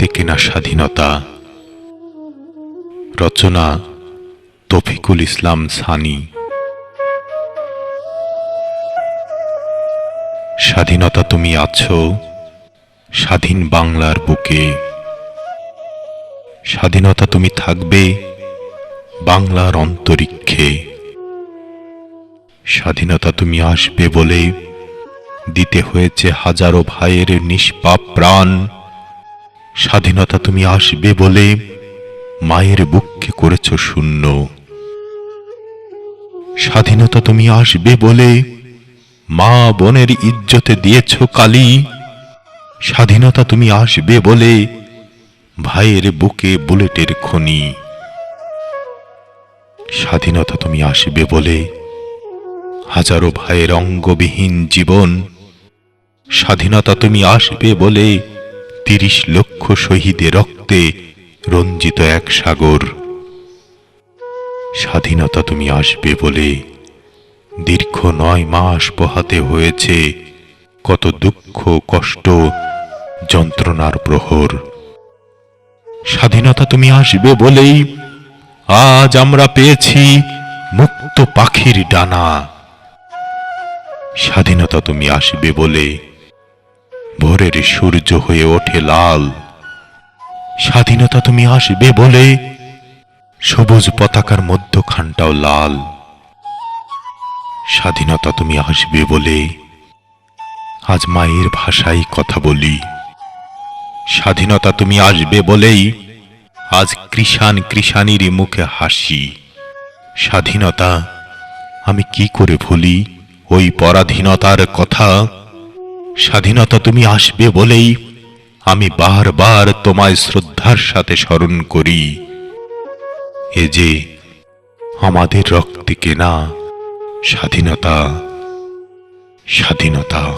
রক্তে কেনা স্বাধীনতা? রচনা তফিকুল ইসলাম সানি। স্বাধীনতা তুমি আছো, স্বাধীন বাংলার বুকে। স্বাধীনতা তুমি থাকবে বাংলার অন্তরিক্ষে। স্বাধীনতা তুমি আসবে বলে দিতে হয়েছে হাজারো ভাইয়ের নিষ্পাপ প্রাণ। স্বাধীনতা তুমি আসবে বলে মায়ের বুককে করেছ শূন্য। স্বাধীনতা তুমি আসবে বলে মা বোনের ইজ্জতে দিয়েছ কালি। স্বাধীনতা তুমি আসবে বলে ভাইয়ের বুকে বুলেটের খনি। স্বাধীনতা তুমি আসবে বলে হাজারো ভাইয়ের অঙ্গবিহীন জীবন। স্বাধীনতা তুমি আসবে বলে তিরিশ লক্ষ শহীদের রক্তে রঞ্জিত এক সাগর। স্বাধীনতা তুমি আসবে বলে দীর্ঘ নয় মাস পোহাতে হয়েছে। কত দুঃখ, কষ্ট, যন্ত্রণার প্রহর। স্বাধীনতা তুমি আসবে বলেই আজ আমরা পেয়েছি মুক্ত পাখির ডানা। স্বাধীনতা তুমি আসবে বলে ভোরের সূর্য হয়ে ওঠে লাল। স্বাধীনতা তুমি আসবে বলে সবুজ পতাকার মধ্যখানটাও লাল। স্বাধীনতা তুমি আসবে বলে আজ মায়ের ভাষায় কথা বলি। স্বাধীনতা তুমি আসবে বলেই আজ কৃষাণ কৃষাণীর মুখে হাসি। স্বাধীনতা আমি কি করে ভুলি? ওই পরাধীনতার কথা স্বাধীনতা তুমি আসবে বলেই আমি বারবার তোমায় শ্রদ্ধার সাথে স্মরণ করি। এ যে আমাদের রক্তে কেনা স্বাধীনতা স্বাধীনতা।